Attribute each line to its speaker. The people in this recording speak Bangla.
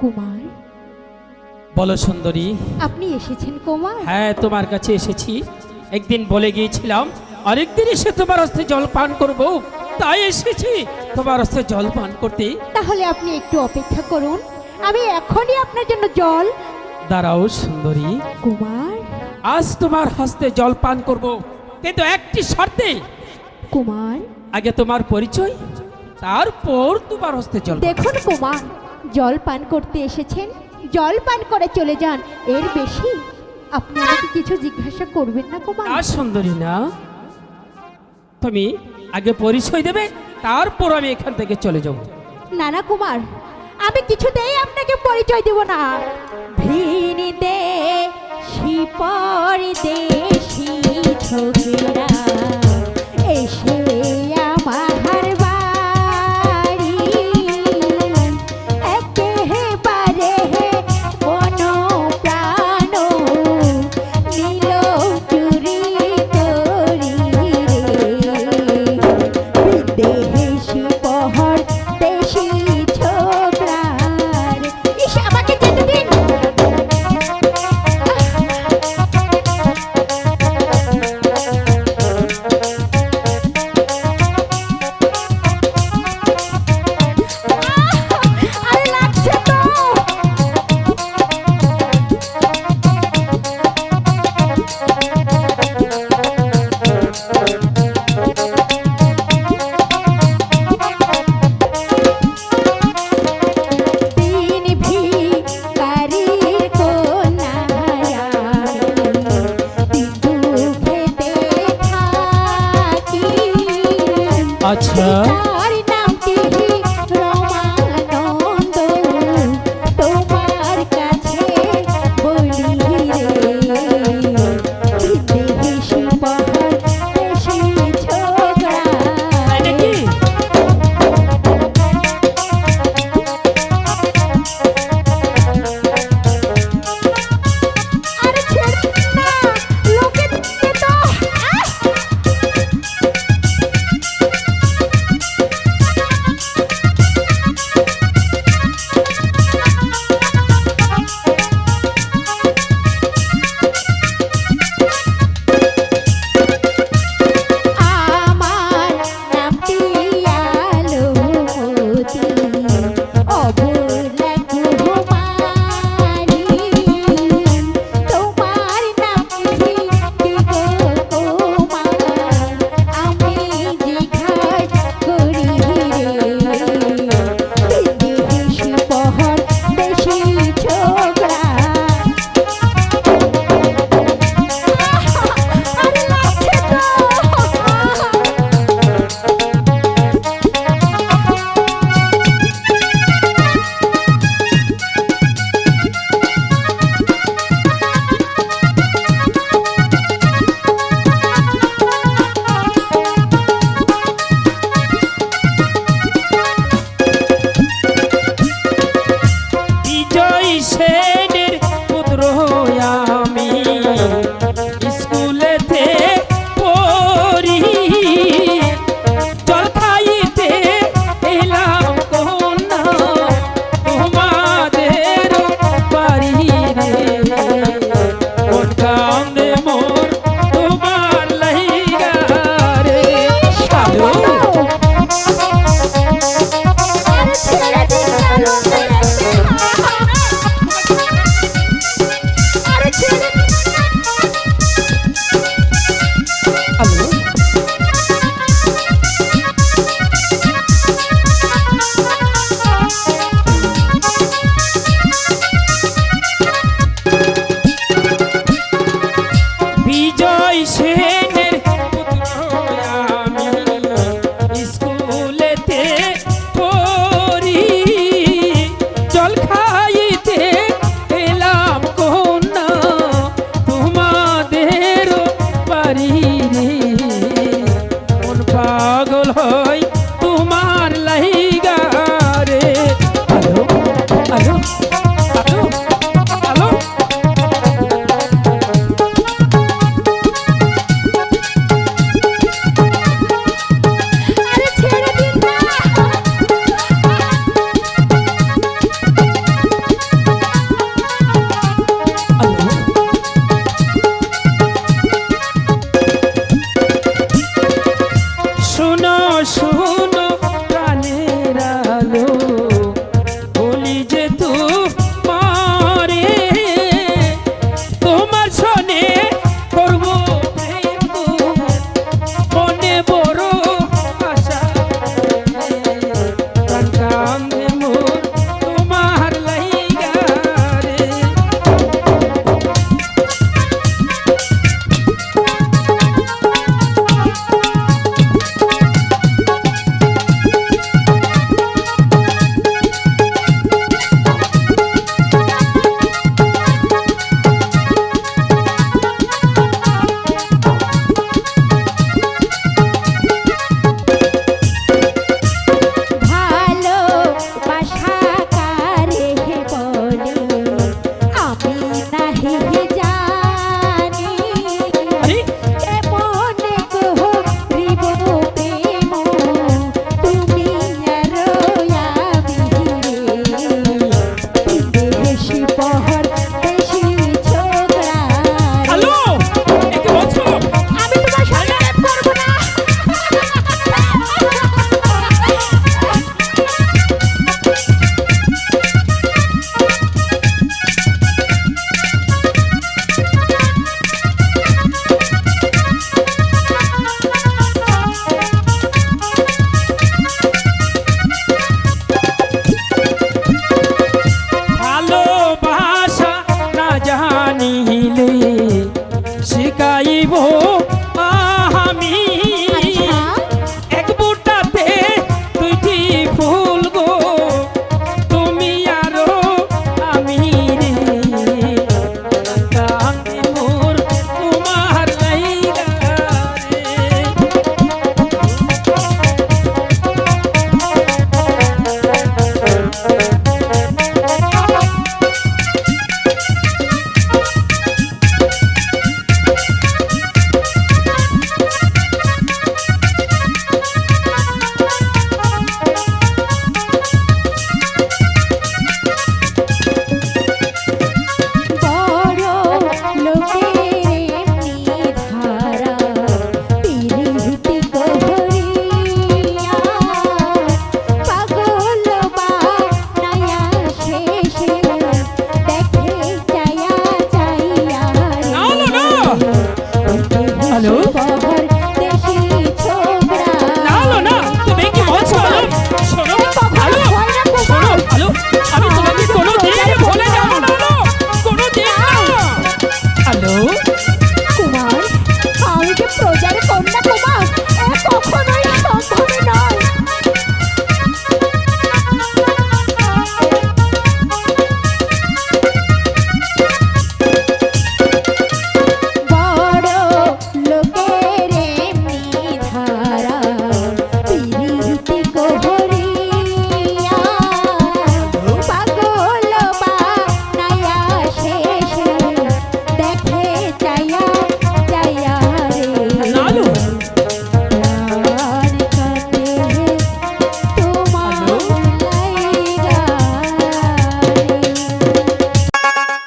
Speaker 1: কুমার?
Speaker 2: বলো সুন্দরী।
Speaker 1: আপনি এসেছেন কুমার?
Speaker 2: হ্যাঁ তোমার কাছে এসেছি। একদিন বলে গিয়েছিলাম আরেকদিন এসে তোমার হস্তে জল পান করব। তাই এসেছি। তোমার হস্তে জল পান করতে।
Speaker 1: তাহলে আপনি একটু অপেক্ষা করুন। আমি এখনই আপনার জন্য জল।
Speaker 2: দাঁড়াও সুন্দরী।
Speaker 1: কুমার?
Speaker 2: আজ তোমার হস্তে জল পান করব। কিন্তু একটি শর্তে।
Speaker 1: কুমার?
Speaker 2: আগে তোমার পরিচয় তারপর তোমার হস্তে জল।
Speaker 1: দেখুন কুমার জল পান করতে এসেছেন? জল পান করে চলে যান। এর বেশি আপনি আমাকে কিছু জিজ্ঞাসা করবেন না কুমার
Speaker 2: না সুন্দরী না। তুমি আগে পরিচয় দেবে তারপর আমি এখান থেকে চলে যাব।
Speaker 1: না না কুমার আমি কিছুতেই আপনাকে পরিচয় দেব না। ভিন দে শিপর দেশি ছোকরা।